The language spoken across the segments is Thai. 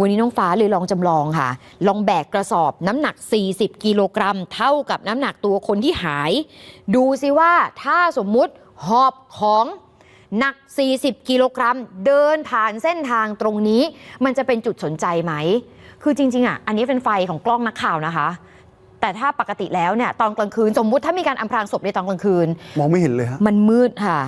วันนี้น้องฟ้าเลยลองจำลองค่ะ ลองแบกกระสอบน้ำหนัก 40 กิโลกรัม เท่ากับน้ำหนักตัวคนที่หาย ดูสิว่าถ้าสมมุติหอบของหนัก 40 กิโลกรัม เดินผ่านเส้นทางตรงนี้ มันจะเป็นจุดสนใจไหม คือจริง ๆ อะ อันนี้เป็นไฟของกล้องนักข่าวนะคะ แต่ถ้าปกติแล้วเนี่ยตอนกลางคืนสมมุติถ้ามีการอำพรางศพในตอนกลางคืน มองไม่เห็นเลยฮะ มันมืดค่ะ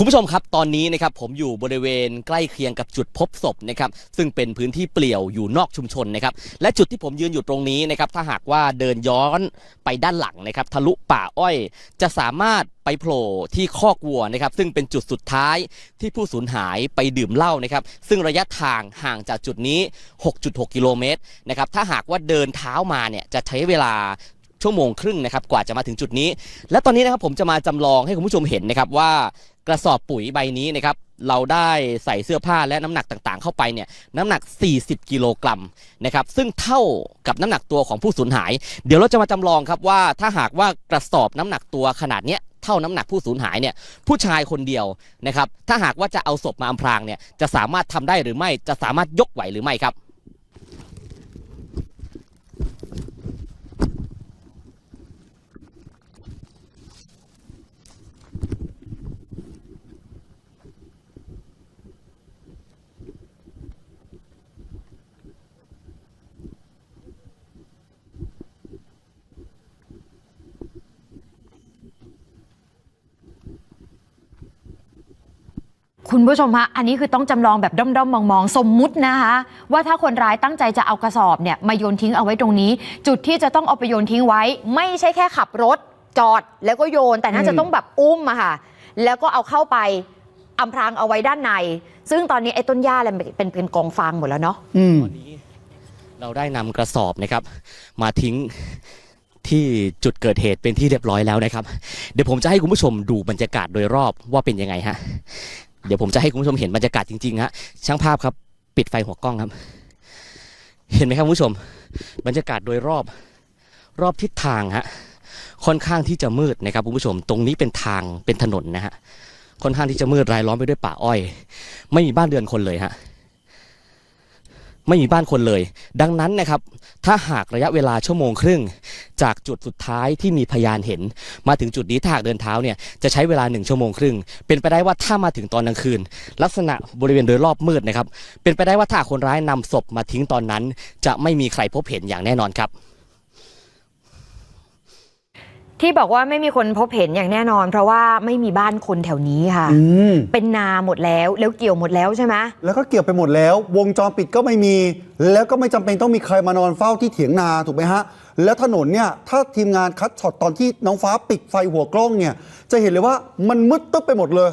คุณผู้ชมครับตอนนี้นะครับผมอยู่บริเวณใกล้เคียงกับจุดพบศพนะครับซึ่งเป็นพื้นที่เปลี่ยวอยู่นอกชุมชนนะครับและจุดที่ผมยืนอยู่ตรงนี้นะครับถ้าหากว่าเดินย้อนไปด้านหลังนะครับทะลุป่าอ้อย จะสามารถไปโผล่ที่คอกวัวนะครับซึ่งเป็นจุดสุดท้ายที่ผู้สูญหายไปดื่มเหล้านะครับซึ่งระยะทางห่างจากจุดนี้ 6.6 กิโลเมตรนะครับถ้าหากว่าเดินเท้ามาเนี่ยจะใช้เวลาชั่วโมงครึ่งนะครับกว่าจะมาถึงจุดนี้ และตอนนี้นะครับผมจะมาจำลองให้คุณผู้ชมเห็นนะครับว่า กระสอบปุ๋ยใบนี้นะครับเราได้ใส่เสื้อผ้าและน้ำหนักต่างๆ เข้าไปเนี่ยน้ำหนัก 40 กิโลกรัมนะครับซึ่งเท่ากับน้ำหนักตัวของผู้สูญหาย เดี๋ยวเราจะมาจำลองครับว่าถ้าหากว่ากระสอบน้ำหนักตัวขนาดเนี้ยเท่าน้ำหนักผู้สูญหายเนี่ยผู้ชายคนเดียวนะครับถ้าหากว่าจะเอาศพมาอำพรางเนี่ยจะสามารถทำได้หรือไม่จะสามารถยกไหวหรือไม่ครับ คุณผู้ชมฮะ อันนี้คือต้องจำลองแบบด้อมๆมองๆ สมมุตินะคะ ว่าถ้าคนร้ายตั้งใจจะเอากระสอบเนี่ยมาโยนทิ้งเอาไว้ตรงนี้ จุดที่จะต้องเอาไปโยนทิ้งไว้ ไม่ใช่แค่ขับรถ จอดแล้วก็โยน แต่น่าจะต้องแบบอุ้มอะค่ะ แล้วก็เอาเข้าไปอำพรางเอาไว้ด้านใน ซึ่งตอนนี้ไอ้ต้นหญ้าอะไรเป็นเป็นเป็นกองฟางหมดแล้วเนาะอืมตอนนี้เราได้นำกระสอบนะครับ มาทิ้งที่จุดเกิดเหตุเป็นที่เรียบร้อยแล้วนะครับ เดี๋ยวผมจะให้คุณผู้ชมดูบรรยากาศโดยรอบว่าเป็นยังไงฮะ เดี๋ยวผมจะให้คุณผู้ชมเห็นบรรยากาศจริงๆฮะช่างภาพครับ ปิดไฟหัวกล้องครับ เห็นไหมครับคุณผู้ชม บรรยากาศโดยรอบรอบทิศทางฮะค่อนข้างที่จะมืดนะครับคุณผู้ชม ตรงนี้เป็นทางเป็นถนนนะฮะค่อนข้างที่จะมืดรายล้อมไปด้วยป่าอ้อย ไม่มีบ้านเรือนคนเลยฮะ ไม่มีบ้านคนเลย ดังนั้นนะครับ ถ้าหากระยะเวลาชั่วโมงครึ่ง จากจุดสุดท้ายที่มีพยานเห็น มาถึงจุดนี้ถ้าหากเดินเท้าเนี่ยจะใช้เวลาหนึ่งชั่วโมงครึ่ง เป็นไปได้ว่าถ้ามาถึงตอนกลางคืน ลักษณะบริเวณโดยรอบมืดนะครับเป็นไปได้ว่าถ้าคนร้ายนำศพมาทิ้งตอนนั้น จะไม่มีใครพบเห็นอย่างแน่นอนครับ ที่บอกว่าไม่มีคนพบเห็นอย่างแน่นอน เพราะว่าไม่มีบ้านคนแถวนี้ค่ะ อืม เป็นนาหมดแล้วแล้วเกี่ยวหมดแล้วใช่ไหมแล้วก็เกี่ยวไปหมดแล้ว วงจรปิดก็ไม่มี แล้วก็ไม่จำเป็นต้องมีใครมานอนเฝ้าที่เถียงนาถูกไหมฮะ แล้วถนนเนี่ย ถ้าทีมงานคัดช็อตตอนที่น้องฟ้าปิดไฟหัวกล้องเนี่ย จะเห็นเลยว่ามันมืดตึ๊บไปหมดเลย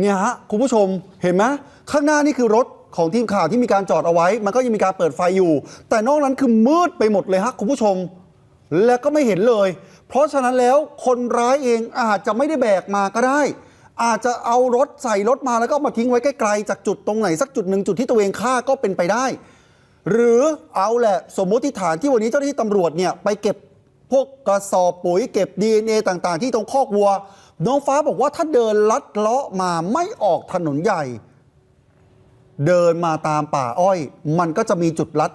เนี่ยฮะ คุณผู้ชมเห็นไหมข้างหน้านี่คือรถของทีมข่าวที่มีการจอดเอาไว้ มันก็ยังมีการเปิดไฟอยู่ แต่นอกนั้นคือมืดไปหมดเลยฮะคุณผู้ชม แล้วก็ไม่เห็นเลย เพราะฉะนั้นแล้วคนร้ายเองอาจจะไม่ได้แบกมาก็ได้ อาจจะเอารถใส่รถมาแล้วก็มาทิ้งไว้ไกล้ๆจากจุดตรงไหนสักจุดหนึ่งจุดที่ตัวเองฆ่าก็เป็นไปได้ หรือเอาแหละสมมติฐานที่วันนี้เจ้าหน้าที่ตำรวจเนี่ยไปเก็บพวกกระสอบปุ๋ยเก็บ DNA ต่างๆ ที่ตรงคอกวัว น้องฟ้าบอกว่าถ้าเดินลัดเลาะมาไม่ออกถนนใหญ่ เดินมาตามป่าอ้อย มันก็จะมีจุดลัด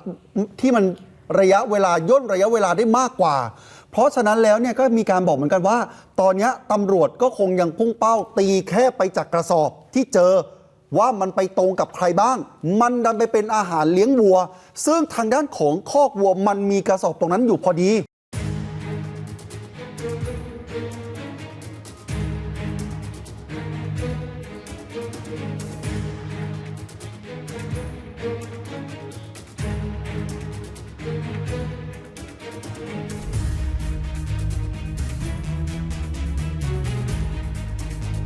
ที่มัน ระยะเวลาย่นระยะเวลาได้มากกว่า เพราะฉะนั้นแล้วเนี่ยก็มีการบอกเหมือนกันว่า ตอนนี้ตำรวจก็คงยังพุ่งเป้าตีแค่ไปจากกระสอบที่เจอว่ามันไปตรงกับใครบ้าง มันดันไปเป็นอาหารเลี้ยงวัว ซึ่งทางด้านของคอกวัวมันมีกระสอบตรงนั้นอยู่พอดี